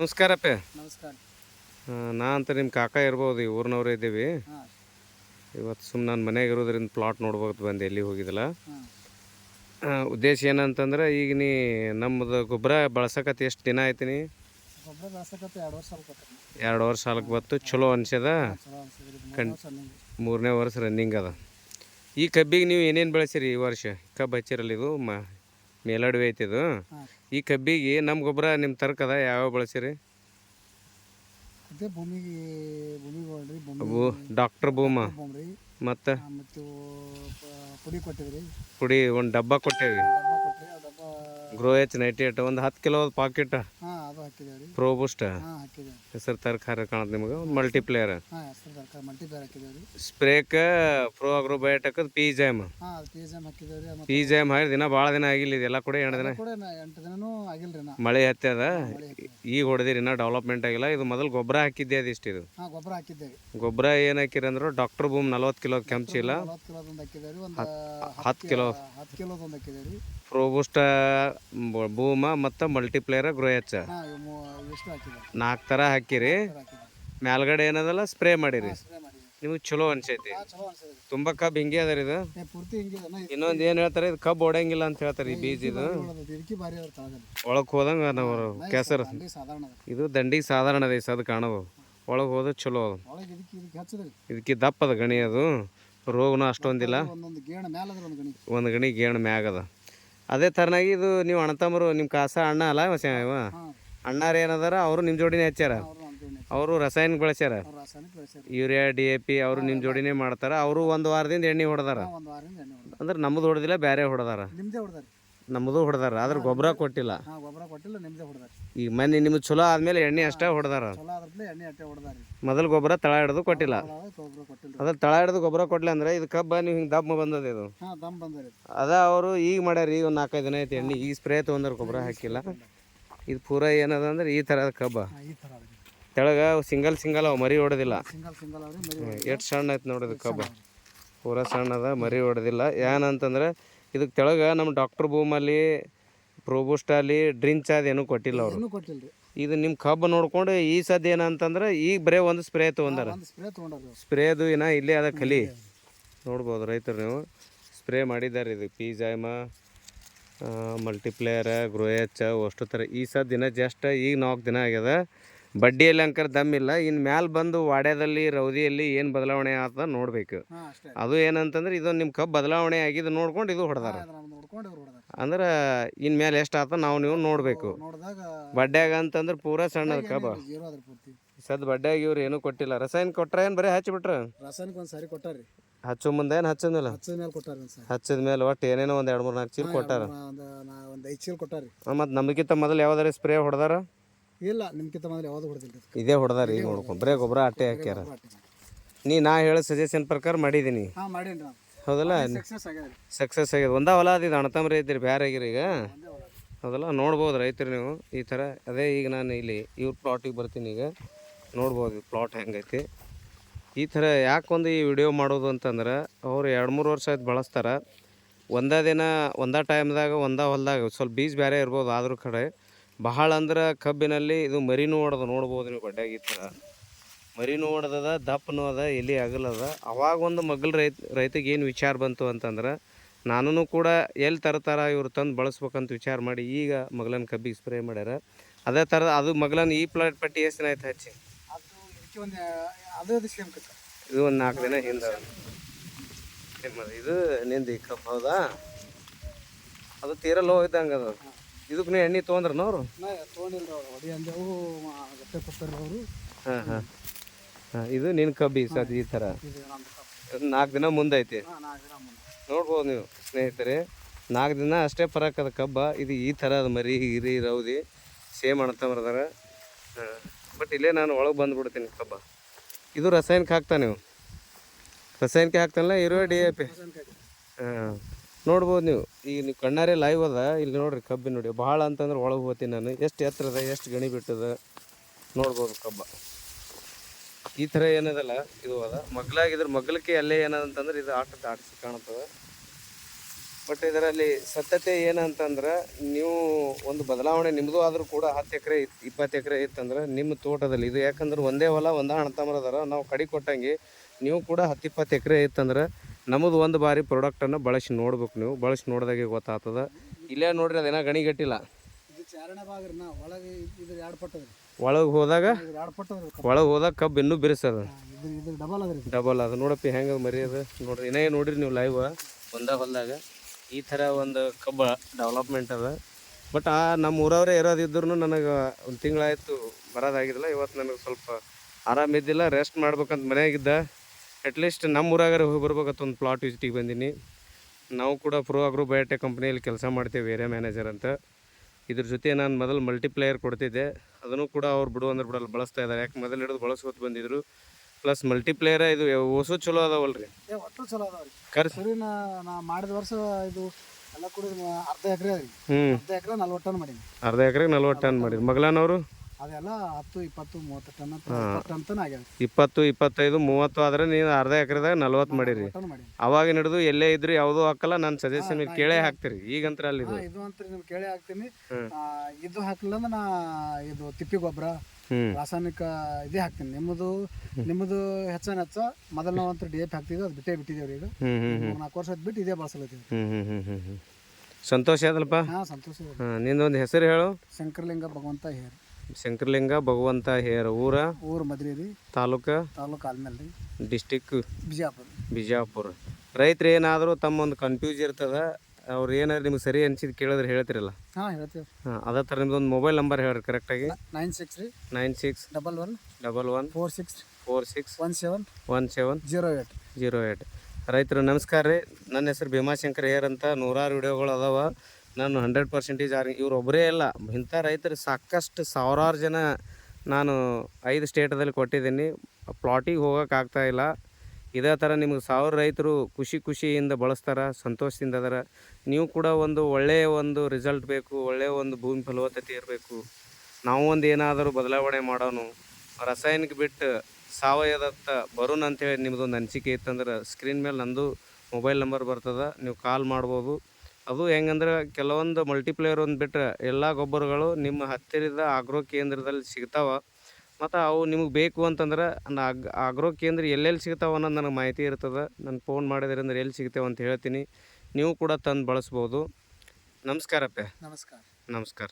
ನಮಸ್ಕಾರಪ್ಪ ನಮಸ್ಕಾರ. ನಾ ಅಂತ ನಿಮ್ಮ ಕಾಕ ಇರ್ಬೋದು ಈ ಊರಿನವ್ರೇ ಇದ್ದೀವಿ. ಇವತ್ತು ಸುಮ್ಮನೆ ನಾನು ಮನೆಗೆ ಇರೋದ್ರಿಂದ ಪ್ಲಾಟ್ ನೋಡ್ಬೇಕು ಬಂದು ಎಲ್ಲಿ ಹೋಗಿದ್ದಲ್ಲ. ಉದ್ದೇಶ ಏನಂತಂದ್ರೆ ಈಗ ನೀ ನಮ್ಮದು ಗೊಬ್ಬರ ಬಳಸಕತ್ತೆ ಎಷ್ಟು ದಿನ ಆಯ್ತೀನಿ ಎರಡು ವರ್ಷ ಸಾಲಕ್ಕೆ ಬತ್ತು ಚಲೋ ಅನ್ಸ್ಯದ? ಕಣ್ ಮೂರನೇ ವರ್ಷ ರನ್ನಿಂಗ್ ಅದ. ಈ ಕಬ್ಬಿಗೆ ನೀವು ಏನೇನು ಬೆಳೆಸಿರಿ ಈ ವರ್ಷ? ಕಬ್ಬು ಹಚ್ಚಿರಲ್ಲ ಇದು ಮ ಮೇಲಡುವೆ ಐತಿ ಇದು. ಹಾಂ. ಈ ಕಬ್ಬಿಗೆ ನಮ್ಮ ಗೊಬ್ಬರ ನಿಮ್ಮ ತರ್ಕದ ಯಾವ್ಯಾವ ಬಳಸಿರಿ? ಅದೇ ಭೂಮಿಗೆ ಭೂಮಿಗೆ ಹೊಳ್ರಿ ಭೂಮಿ ಅವು ಡಾಕ್ಟರ್ ಭೂಮ. ಮತ್ತೆ? ಮತ್ತು ಮತ್ತು ಪುಡಿ ಕೊಟ್ಟಿವ್ರಿ ಪುಡಿ ಒಂದು ಡಬ್ಬ ಕೊಟ್ಟೇವಿ. ಡಬ್ಬ ಕೊಟ್ರಿ ಆ ಡಬ್ಬ ಗ್ರೋ ಎಚ್ ನೈಟಿ ಏಟ್ ಒಂದು ಹತ್ತು ಕಿಲೋ ಪಾಕೆಟ್. ಹಾಂ ಅದು ಹಾಕಿದೇವ್ರಿ ಪ್ರೋಬೂಸ್ಟ್ ಹಾಂ ಹೆಸರು ತರಕಾರಿ ಕಾಣತ್ತೆ ನಿಮಗೆ? ಒಂದು ಮಲ್ಟಿಪ್ಲೇಯರ್ ಹಾಂ ಹೆಸರು ತರಕಾರಿ ಸ್ಪ್ರೇಕ ಪ್ರೋ ಅಗ್ರೋಬಯೋಟಕ್ ಪಿ ಜೈಮ್ ಹಾಂ ಪಿ ಮತ್ತು ಪಿ ಜೈಮ್ ಹಾಕಿ ದಿನ ಭಾಳ ದಿನ ಆಗಿಲ್ಲ ಇದೆಲ್ಲ ಕೂಡ ಎಂಟು ದಿನ? ಕೂಡ ಎಂಟು ದಿನನೂ ಆಗಿಲ್ರಿ ನಾ ಮಳೆ ಹತ್ತದ ಈಗ ಹೊಡೆದಿರಿ ಇನ್ನ ಡೆವಲಪ್ಮೆಂಟ್ ಆಗಿಲ್ಲ. ಇದು ಮೊದಲು ಗೊಬ್ಬರ ಹಾಕಿದ್ದೆ ಅದಿಷ್ಟು ಇದು. ಹಾಂ ಗೊಬ್ಬರ ಹಾಕಿದ್ದೇವೆ. ಗೊಬ್ಬರ ಏನು ಹಾಕಿರಿ ಅಂದ್ರೆ ಡಾಕ್ಟರ್ ಬೂಮ್ ನಲ್ವತ್ತು ಕಿಲೋ ಕೆಂಪು ಚೀಲ ನಲ್ವತ್ತು ಕಿಲೋದೊಂದು ಹಾಕಿದೇವ್ರಿ ಒಂದು ಹತ್ತು ಕಿಲೋ ಹತ್ತು ಕಿಲೋದೊಂದು ಹಾಕಿದೇವ್ರಿ ಪ್ರೋಬೂಸ್ಟ್ ಬೂಮ ಮತ್ತು ಮಲ್ಟಿಪ್ಲೇಯರ ಗ್ರೋ ಹೆಚ್ಚ ನಾಲ್ಕು ಥರ ಹಾಕಿರಿ. ಮ್ಯಾಲ್ಗಡೆ ಏನದಲ್ಲ ಸ್ಪ್ರೇ ಮಾಡಿರಿ. ನಿಮಗೆ ಚಲೋ ಅನ್ಸೈತಿ. ತುಂಬ ಕಬ್ಬು ಹಿಂಗೆ ಅದ ಇದು. ಹಿಂಗೆ ಅದ. ಇನ್ನೊಂದು ಏನು ಹೇಳ್ತಾರೆ ಇದು ಕಬ್ ಹೊಡೆಯಂಗಿಲ್ಲ ಅಂತ ಹೇಳ್ತಾರೆ ಈ ಬೀಜ ಇದು. ಒಳಗೆ ಹೋದಂಗೆ ನಾವು ಕೆಸರು. ಅದ. ಇದು ದಂಡಿಗೆ ಸಾಧಾರಣ ಅದ ಸದ್ ಕಾಣೋದು. ಒಳಗೆ ಹೋದ್ರೆ ಚಲೋ ಅದು. ಇದಕ್ಕೆ ದಪ್ಪದ ಅದ ಗಣಿ ಅದು. ರೋಗನೂ ಅಷ್ಟೊಂದಿಲ್ಲ. ಒಂದು ಗಣಿ. ಗೇಣ ಮ್ಯಾಗದ ಅದ ತರನಾಗಿ ಇದು ನೀವು ಅಣ್ಣತಮ್ಮರು ನಿಮ್ಮ ಕಾಸ ಅಣ್ಣ ಅಲ್ಲ ಇವ ಅಣ್ಣಾರು ಏನದಾರ ಅವರು ನಿಮ್ಮ ಜೋಡಿನೇ ಹಚ್ಚಾರ ಅವ್ರು ರಾಸಾಯನಿಕ ಬಳಸ್ಯಾರ? ಯೂರಿಯಾ ಡಿ ಎ ಪಿ ಅವರು ನಿಮ್ಮ ಜೋಡಿನೇ ಮಾಡ್ತಾರ. ಅವರು ಒಂದು ವಾರದಿಂದ ಎಣ್ಣೆ ಹೊಡೆದಾರ? ಅಂದ್ರೆ ನಮ್ಮದು ಹೊಡೆದಿಲ್ಲ ಬೇರೆ ನಿಮ್ದೇ ಹೊಡೆದಾರಿ ನಮ್ಮದು ಹೊಡೆದಾರ ಆದ್ರೆ ಗೊಬ್ಬರ ಕೊಟ್ಟಿಲ್ಲ. ಹಾಂ ಗೊಬ್ಬರ ಕೊಟ್ಟಿಲ್ಲ ನಿಮ್ದೇ ಹೊಡೆದಾರಿ. ಈಗ ಮನೆ ನಿಮ್ಗೆ ಚಲೋ ಆದ್ಮೇಲೆ ಎಣ್ಣೆ ಅಷ್ಟೇ ಹೊಡೆದಾರ. ಚಲೋ ಅದ್ರಲ್ಲೇ ಎಣ್ಣೆ ಅಟ್ಟೆ ಹೊಡೆದಾರಿ. ಮೊದಲು ಗೊಬ್ಬರ ತಳ ಹಿಡ್ದು ಕೊಟ್ಟಿಲ್ಲ. ಗೊಬ್ಬರ ಕೊಟ್ಟಿಲ್ಲ ಅದ್ರ ತಳ ಹಿಡ್ದು ಗೊಬ್ಬರ ಕೊಡ್ಲಿ ಅಂದ್ರೆ ಇದು ಕಬ್ಬ ನೀವು ಹಿಂಗೆ ದಮ್ಮ ಬಂದದ ಇದು. ಹಾಂ ದಮ್ ಬಂದರಿ ಅದ ಅವರು ಈಗ ಮಾಡ್ಯಾರ ಈಗ ಒಂದು ನಾಲ್ಕೈದು ದಿನ ಐತಿ ಎಣ್ಣೆ ಈಗ ಸ್ಪ್ರೇ ತೊಗೊಂಡ್ರ ಗೊಬ್ಬರ ಹಾಕಿಲ್ಲ. ಇದು ಪೂರ ಏನದ ಅಂದ್ರೆ ಈ ಥರದ ಕಬ್ಬ. ಈ ಥರ ತೆಳಗ ಸಿಂಗಲ್ ಸಿಂಗಲ್ ಅವು ಮರಿ ಹೊಡೆದಿಲ್ಲ. ಸಿಂಗಲ್ ಸಿಂಗಲ್ ಅವ್ರಿ ಮರಿ ಎಷ್ಟು ಸಣ್ಣ ಐತೆ ನೋಡಿದ ಕಬ್ಬ. ಪೂರ ಸಣ್ಣದ ಮರಿ ಹೊಡೆದಿಲ್ಲ. ಏನಂತಂದ್ರೆ ಇದಕ್ಕೆ ತೆಳಗೆ ನಮ್ಮ ಡಾಕ್ಟರ್ ಭೂಮಲ್ಲಿ ಪ್ರೋಬೂಸ್ಟಲ್ಲಿ ಡ್ರಿಂಕ್ಸ್ ಅದು ಏನೂ ಕೊಟ್ಟಿಲ್ಲ ಅವರು. ಇದು ನಿಮ್ಮ ಕಬ್ಬು ನೋಡ್ಕೊಂಡು ಈ ಸದ್ಯ ಏನಂತಂದ್ರೆ ಈಗ ಬರೇ ಒಂದು ಸ್ಪ್ರೇ ತೊಗೊಂಡಾರ. ಸ್ಪ್ರೇ ಅದು ಸ್ಪ್ರೇದು ಏನ ಇಲ್ಲೇ ಅದ ಕಲಿ. ನೋಡ್ಬೋದು ರೈತರು ನೀವು. ಸ್ಪ್ರೇ ಮಾಡಿದ್ದಾರೆ ಇದು ಪಿ ಜೈಮ ಮಲ್ಟಿಪ್ಲೇಯರ ಗ್ರೋಯಚ್ ಅಷ್ಟು ಥರ ಈ ಸದ್ ದಿನ ಜಸ್ಟ್ ಈಗ ನಾಲ್ಕು ದಿನ ಆಗ್ಯದ. ಬಡ್ಡಿಯಲ್ಲಿ ಅಂಕರ್ ದಮ್ಮಿಲ್ಲ ಇನ್ನು ಮ್ಯಾಲೆ ಬಂದು ವಾಡ್ಯದಲ್ಲಿ ರೌದಿಯಲ್ಲಿ ಏನು ಬದಲಾವಣೆ ಆತ ನೋಡ್ಬೇಕು. ಹಾಂ ಅಷ್ಟೇ. ಅದು ಏನಂತಂದ್ರೆ ಇದು ನಿಮ್ಮ ಕಬ್ಬು ಬದಲಾವಣೆ ಆಗಿದ್ದು ನೋಡ್ಕೊಂಡು ಇದು ಹೊಡೆದಾರ. ನಾವು ನೋಡ್ಕೊಂಡು ಅವ್ರು ಹೊಡೆದಾರ. ಅಂದ್ರೆ ಇನ್ ಮೇಲೆ ಎಷ್ಟು ಆತ ನಾವು ನೀವು ನೋಡಬೇಕು. ನೋಡಿದಾಗ ಬಡ್ಡ್ಯಾಗ ಅಂತಂದ್ರೆ ಪೂರಾ ಸಣ್ಣದ ಕಬ್ಬ ಜೀರೋ ಅದ್ರ ಪೂರ್ತಿ. ಸದ್ ಬಡ್ಡ್ಯಾಗ ಇವ್ರು ಏನೂ ಕೊಟ್ಟಿಲ್ಲ. ರಸಾಯನ ಕೊಟ್ರ ಏನು ಬರೀ ಹಚ್ಚಿಬಿಟ್ರ ರಾಸಾಯನಿಕ ಒಂದು ಸಾರಿ ಕೊಟ್ಟಾರಿ ಹಚ್ಚೋ ಮುಂದೆ ಏನು ಹಚ್ಚೋದಿಲ್ಲ? ಹಚ್ಚದ ಮೇಲೆ ಕೊಟ್ಟಾರಿ ಒಂದು ಸಾರಿ. ಹಚ್ಚಿದ ಮೇಲೆ ಒಟ್ಟು ಏನೇನೋ ಒಂದು ಎರಡು ಮೂರು ನಾಲ್ಕು ಚೀಲ ಕೊಟ್ಟಾರ. ಒಂದು ಒಂದು ಐದು ಚೀಲ ಕೊಟ್ಟಾರಿ ಮತ್ತು ನಮಗಿಂತ ಮೊದಲು ಯಾವ್ದಾರ ಸ್ಪ್ರೇ ಹೊಡೆದಾರ? ಇಲ್ಲ ನಿಮ್ಗಿಂತ ಮೊದಲು ಯಾವ್ದು ಹೊಡೆದಿಲ್ಲ ಇದೇ ಹೊಡೆದಾರ ಈಗ ನೋಡ್ಕೊಂಡು. ಬರೇ ಗೊಬ್ಬರ ಅಟ್ಟೆ ಹಾಕ್ಯಾರ. ನೀ ನಾ ಹೇಳ ಸಜೆಷನ್ ಪ್ರಕಾರ ಮಾಡಿದ್ದೀನಿ ಹಾಂ ಮಾಡೀನಿ ನಾವು ಹೌದಲ್ಲ? ಸಕ್ಸಸ್ ಆಗ್ಯದ ಸಕ್ಸಸ್ ಆಗ್ಯದ. ಒಂದ ಹೊಲ ಅದಿದ್ದು ಅಣತಮ್ರಿ ಇದ್ದೀರಿ ಬೇರೆ ಆಗಿರಿ ಈಗ. ಒಂದೇ ಹೌದಲ್ಲ? ನೋಡ್ಬೋದು ರೈತರು ನೀವು ಈ ಥರ. ಅದೇ ಈಗ ನಾನು ಇಲ್ಲಿ ಇವ್ರ ಪ್ಲಾಟಿಗೆ ಬರ್ತೀನಿ ಈಗ. ನೋಡ್ಬೋದು ಪ್ಲಾಟ್ ಹೆಂಗೈತಿ. ಈ ಥರ ಯಾಕೆ ಒಂದು ಈ ವಿಡಿಯೋ ಮಾಡೋದು ಅಂತಂದ್ರೆ ಅವ್ರು ಎರಡು ಮೂರು ವರ್ಷ ಆಯ್ತು ಬಳಸ್ತಾರೆ. ಒಂದೇ ದಿನ ಒಂದೇ ಟೈಮ್ದಾಗ ಒಂದೇ ಹೊಲದಾಗ ಸ್ವಲ್ಪ ಬೀಜ ಬೇರೆ ಇರ್ಬೋದು ಆದ್ರೂ ಕಡೆ. ಬಹಳ ಅಂದ್ರೆ ಕಬ್ಬಿನಲ್ಲಿ ಇದು ಮರಿನೂ ಹೊಡೆದು ನೋಡ್ಬೋದು ನೀವು ಬಡ್ಡ್ಯಾಗ ಈ ಥರ ಮರಿನೂ ಹೊಡೆದದ ದಪ್ಪನೂ ಅದ ಎಲ್ಲಿ ಅಗಲದ ಅವಾಗ ಒಂದು ಮಗ್ಳು ರೈತ ರೈತಗೆ ಏನು ವಿಚಾರ ಬಂತು ಅಂತಂದ್ರೆ ನಾನು ಕೂಡ ಎಲ್ಲಿ ತರ್ತಾರ ಇವ್ರು ತಂದು ಬಳಸ್ಬೇಕಂತ ವಿಚಾರ ಮಾಡಿ ಈಗ ಮಗ್ಲನ ಕಬ್ಬಿಗೆ ಸ್ಪ್ರೇ ಮಾಡ್ಯಾರ. ಅದೇ ಥರ ಅದು ಮಗ್ಲನ ಈ ಪ್ಲಾಟ್ ಪಟ್ಟಿ ಎಷ್ಟು ದಿನ ಆಯ್ತು ಹಚ್ಚಿ? ಇದು ಒಂದು ನಾಲ್ಕು ದಿನ ಹಿಂದೆ ಇದು ನಿಂದು ಈ ಕಬ್ಬು ಹೌದಾ? ಅದು ತೀರ ಹೋಗಿದ್ದಂಗೆ ಇದ್ದಂಗೆ ಅದು. ಇದಕ್ಕೆ ನೀವು ಎಣ್ಣೆ ತೊಗೊಂಡ್ರನ ಅವರು? ತೊಗೊಂಡಿಲ್ಲ ಅವ್ರು. ಹೊಡಿ ಅಂದೆವು ಗಟ್ಟೆ ಕೊಡ್ತಾರೆ ಅವರು. ಹಾಂ ಹಾಂ. ಹಾಂ ಇದು ನಿನ್ನ ಕಬ್ಬಿ ಸದ್ ಈ ಥರ ಇದು ನಾಲ್ಕು ದಿನ ಮುಂದೈತಿ ಹಾಂ ನೋಡ್ಬೋದು ನೀವು ಸ್ನೇಹಿತರೆ. ನಾಲ್ಕು ದಿನ ಅಷ್ಟೇ ಫರಕ್ ಅದ ಕಬ್ಬ. ಇದು ಈ ಥರ ಅದು ಮರಿ ಹಿರಿ ರೌದಿ ಸೇಮ್ ಅಣ್ತಂಬ್ರದಾರ ಬಟ್ ಇಲ್ಲೇ ನಾನು ಒಳಗೆ ಬಂದ್ಬಿಡ್ತೀನಿ ಕಬ್ಬ. ಇದು ರಾಸಾಯನಿಕ ಹಾಕ್ತಾ ನೀವು? ರಾಸಾಯನಿಕ ಹಾಕ್ತಾನಲ್ಲ ಇರೋ ಡಿ ಎ ಪಿ ಹಾಂ. ನೋಡ್ಬೋದು ನೀವು. ಈಗ ನೀವು ಕಣ್ಣಾರೆ ಲೈವ್ ಅದ, ಇಲ್ಲಿ ನೋಡ್ರಿ ಕಬ್ಬಿ ನೋಡಿ. ಭಾಳ ಅಂತಂದ್ರೆ ಒಳಗೆ ಹೋಗ್ತೀನಿ ನಾನು. ಎಷ್ಟು ಎತ್ತರದ ಎಷ್ಟು ಗಣಿ ಬಿಟ್ಟದ, ನೋಡ್ಬೋದು ಕಬ್ಬ. ಈ ಥರ ಏನದಲ್ಲ, ಇದು ಅದ. ಮಗ್ಲಾಗಿದ್ರೆ ಮಗ್ಲಕ್ಕೆ ಅಲ್ಲೇ ಏನದಂತಂದ್ರೆ ಇದು ಆಟ ದಾಟಿಸಿ ಕಾಣ್ತದೆ ಬಟ್ ಇದರಲ್ಲಿ ಸತ್ಯತೆ ಏನಂತಂದ್ರೆ, ನೀವು ಒಂದು ಬದಲಾವಣೆ ನಿಮ್ಮದು ಆದರೂ ಕೂಡ ಹತ್ತು ಎಕರೆ ಇತ್ತು ಇಪ್ಪತ್ತು ಎಕರೆ ಇತ್ತಂದ್ರೆ ನಿಮ್ಮ ತೋಟದಲ್ಲಿ, ಇದು ಯಾಕಂದ್ರೆ ಒಂದೇ ಹೊಲ, ಒಂದೇ ಅಣ್ಣ ಅದಾರ ನಾವು ಕಡಿ ಕೊಟ್ಟಂಗೆ ನೀವು ಕೂಡ ಹತ್ತು, ಇಪ್ಪತ್ತು ಎಕರೆ ಇತ್ತಂದ್ರೆ ನಮ್ಮದು ಒಂದು ಬಾರಿ ಪ್ರಾಡಕ್ಟನ್ನು ಬಳಸಿ ನೋಡ್ಬೇಕು ನೀವು. ಬಳಸಿ ನೋಡಿದಾಗೆ ಗೊತ್ತಾಗ್ತದ. ಇಲ್ಲೇ ನೋಡ್ರಿ ಅದೇನೋ ಗಣಿಗಟ್ಟಿಲ್ಲ ಒಳಗೆ ಹೋದಾಗ ಒಳಗೆ ಹೋದಾಗ ಕಬ್ಬು ಇನ್ನೂ ಬಿರಿಸದ. ಡಬಲ್ ಅದ ಇದು. ಡಬಲ್ ಅದು. ನೋಡಪ್ಪಿ ಹೆಂಗೆ ಮರಿ ಅದು ನೋಡ್ರಿ ಇನ್ನೇ ನೋಡ್ರಿ ನೀವು ಲೈವ್ ಒಂದ ಹೊಲ್ದಾಗ ಈ ಥರ ಒಂದು ಕಬ್ಬ ಡೆವಲಪ್ಮೆಂಟ್ ಅದ. ಬಟ್ ಆ ನಮ್ಮ ಊರವರೇ ಇರೋದಿದ್ರು ನನಗೆ ಒಂದು ತಿಂಗಳಾಯಿತು ಬರೋದಾಗಿದ್ದಿಲ್ಲ ಇವತ್ತು ನನಗೆ ಸ್ವಲ್ಪ ಆರಾಮಿದ್ದಿಲ್ಲ ರೆಸ್ಟ್ ಮಾಡ್ಬೇಕಂತ ಮನೆಯಾಗಿದ್ದ ಅಟ್ಲೀಸ್ಟ್ ನಮ್ಮ ಊರಾಗಾರ ಹೋಗಿ ಬರ್ಬೇಕಂತ ಒಂದು ಪ್ಲಾಟ್ ವಿಸಿಟಿಗೆ ಬಂದೀನಿ. ನಾವು ಕೂಡ ಪ್ರೋ ಆಗ್ರೋ ಬಯೋಟೆಕ್ ಕಂಪ್ನಿಯಲ್ಲಿ ಕೆಲಸ ಮಾಡ್ತೇವೆ ಏರಿಯಾ ಮ್ಯಾನೇಜರ್ ಅಂತ. ಇದ್ರ ಜೊತೆ ನಾನು ಮೊದಲು ಮಲ್ಟಿಪ್ಲೇಯರ್ ಕೊಡ್ತಿದ್ದೆ. ಅದನ್ನು ಕೂಡ ಅವ್ರು ಬಿಡು ಅಂದ್ರೆ ಬಿಡಲ್ಲ ಬಳಸ್ತಾ ಇದ್ದಾರೆ ಯಾಕೆ ಮೊದಲು ಹಿಡಿದು ಬಳಸ್ಕೊತ ಬಂದಿದ್ರು. ಪ್ಲಸ್ ಮಲ್ಟಿಪ್ಲೇಯರ ಇದು ಹೊಸ ಚಲೋ ಅದಾವಲ್ರಿ. ರೀ ಒಟ್ಟು ಚಲೋ ಅದಾವ್ರಿ. ಖರ್ಚು ಸರಿ ನಾ ಮಾಡಿದ ವರ್ಷ ಇದು ಎಲ್ಲ ಕೂಡ ಅರ್ಧ ಎಕರೆ ಅರ್ಧ ಎಕರೆ ನಲ್ವತ್ತು ಟನ್ ಮಾಡೀನಿ. ಅರ್ಧ ಎಕರೆಗೆ ನಲ್ವತ್ತು ಟನ್ ಮಾಡಿರಿ. ಮಗಳನವರು ಅದೆಲ್ಲ ಹತ್ತು ಇಪ್ಪತ್ತು ಮೂವತ್ತು ಟನ್ ಟನ್ ತನ ಆಗ್ಯಾವ ಇಪ್ಪತ್ತು ಇಪ್ಪತ್ತೈದು ಮೂವತ್ತು ಆದ್ರೆ ನೀವು ಅರ್ಧ ಎಕರೆದಾಗ ನಲ್ವತ್ತು ಮಾಡಿರಿ. ಟನ್ ಅವಾಗ ಹಿಡಿದು ಎಲ್ಲೇ ಇದ್ರಿ ಯಾವುದೂ ಹಾಕಲ್ಲ ನನ್ನ ಸಜೆಷನ್ ನೀವು ಕೇಳೇ ಹಾಕ್ತೀರಿ ಈಗಂತ್ರ ಅಲ್ಲಿ ಇದು. ಇದು ಅಂತ ನಿಮ್ಗೆ ಕೇಳಿ ಹಾಕ್ತೀನಿ. ಆ, ಇದು ಹಾಕಲ್ಲ ಅಂದ್ರೆ ನಾ ಇದು ತಿಪ್ಪಿ ಗೊಬ್ಬರ ರಾಸಾಯನಿಕ ಇದೇ ಹಾಕ್ತೀನಿ. ನಿಮ್ಮದು ನಿಮ್ಮದು ಹೆಚ್ಚನ ಹೆಚ್ಚ ಮೊದಲು ನಾವು ಅಂತ ಡಿ ಎಫ್ ಹಾಕ್ತಿದ್ವಿ ಅದು ಬಿಟ್ಟೇ ಬಿಟ್ಟಿದ್ದೇವ್ರಿ ಈಗ. ಮೂರ್ ನಾಲ್ಕು ವರ್ಷ ಆಯ್ತು ಬಿಟ್ಟು ಇದೇ ಬಳಸಲತ್ತೀವಿ. ಹ್ಮ್ ಸಂತೋಷ ಆದಲ್ಪ ಹಾ ಸಂತೋಷ ಇದೆ. ನಿಂದೊಂದು ಹೆಸರು ಹೇಳು. ಶಂಕರಲಿಂಗ ಭಗವಂತ ಹೇರ್. ಶಂಕರಲಿಂಗ ಭಗವಂತ ಹೇರ ಊರ? ಊರು ಮದ್ರಿ ರೀ. ತಾಲೂಕ? ತಾಲೂಕು ಆದ್ಮೇಲೆ ರೀ ಡಿಸ್ಟಿಕ್? ಬಿಜಾಪುರ. ಬಿಜಾಪುರ. ರೈತರು ಏನಾದರೂ ತಮ್ಮ ಒಂದು ಕನ್ಫ್ಯೂಸ್ ಇರ್ತದ ಅವ್ರು ಏನಾದ್ರು ನಿಮ್ಗೆ ಸರಿ ಅನ್ಸಿದ್ ಕೇಳಿದ್ರೆ ಹೇಳ್ತಿರಲ್ಲ? ಹಾಂ ಹೇಳ್ತೀವಿ. ಹಾಂ ಅದೇ ಥರ ನಿಮ್ದೊಂದು ಮೊಬೈಲ್ ನಂಬರ್ ಹೇಳ್ರಿ ಕರೆಕ್ಟಾಗಿ ನೈನ್ ಸಿಕ್ಸ್ ರೀ. Nine six double one double one four six four six one seven one seven zero eight. Zero eight. ರೈತರು ನಮಸ್ಕಾರ ರೀ. ನನ್ನ ಹೆಸರು ಭೀಮಾಶಂಕರ್ ಹೇರ್ ಅಂತ ನೂರಾರು ವಿಡಿಯೋಗಳು ಅದಾವ. ನಾನು ಹಂಡ್ರೆಡ್ ಪರ್ಸೆಂಟೇಜ್ ಆರ್ ಇವ್ರು ಒಬ್ಬರೇ ಅಲ್ಲ ಇಂಥ ರೈತರು ಸಾಕಷ್ಟು ಸಾವಿರಾರು ಜನ ನಾನು ಐದು ಸ್ಟೇಟದಲ್ಲಿ ಕೊಟ್ಟಿದ್ದೀನಿ. ಪ್ಲಾಟಿಗೆ ಹೋಗೋಕ್ಕಾಗ್ತಾ ಇಲ್ಲ. ಇದೇ ಥರ ನಿಮ್ಗೆ ಸಾವಿರ ರೈತರು ಖುಷಿ ಖುಷಿಯಿಂದ ಬಳಸ್ತಾರೆ, ಸಂತೋಷದಿಂದ ಅದರ. ನೀವು ಕೂಡ ಒಂದು ಒಳ್ಳೆಯ ಒಂದು ರಿಸಲ್ಟ್ ಬೇಕು ಒಳ್ಳೆಯ ಒಂದು ಭೂಮಿ ಫಲವತ್ತತೆ ಇರಬೇಕು. ನಾವು ಒಂದು ಏನಾದರೂ ಬದಲಾವಣೆ ಮಾಡೋನು, ರಾಸಾಯನಿಕ ಬಿಟ್ಟು ಸಾವಯವದತ್ತ ಬರೋಣ ಅಂತೇಳಿ ನಿಮ್ಮದೊಂದು ಅನಿಸಿಕೆ ಇತ್ತಂದ್ರೆ ಸ್ಕ್ರೀನ್ ಮೇಲೆ ನಂದು ಮೊಬೈಲ್ ನಂಬರ್ ಬರ್ತದೆ, ನೀವು ಕಾಲ್ ಮಾಡ್ಬೋದು. ಅದು ಹೆಂಗಂದ್ರೆ ಕೆಲವೊಂದು ಮಲ್ಟಿಪ್ಲೇಯರ್ ಒಂದು ಬಿಟ್ಟರೆ ಎಲ್ಲ ಗೊಬ್ಬರಗಳು ನಿಮ್ಮ ಹತ್ತಿರದ ಆಗ್ರೋ ಕೇಂದ್ರದಲ್ಲಿ ಸಿಗ್ತಾವೆ. ಮತ್ತು ಅವು ನಿಮಗೆ ಬೇಕು ಅಂತಂದ್ರೆ ಅಗ್ ಆಗ್ರೋ ಕೇಂದ್ರ ಎಲ್ಲೆಲ್ಲಿ ಸಿಗ್ತಾವೆ ಅನ್ನೋದು ನನಗೆ ಮಾಹಿತಿ ಇರ್ತದೆ. ನಾನು ಫೋನ್ ಮಾಡಿದ್ರೆ ಅಂದ್ರೆ ಎಲ್ಲಿ ಸಿಗ್ತೇವೆ ಅಂತ ಹೇಳ್ತೀನಿ. ನೀವು ಕೂಡ ತಂದು ಬಳಸ್ಬೋದು. ನಮಸ್ಕಾರಪ್ಪ. ನಮಸ್ಕಾರ. ನಮಸ್ಕಾರ.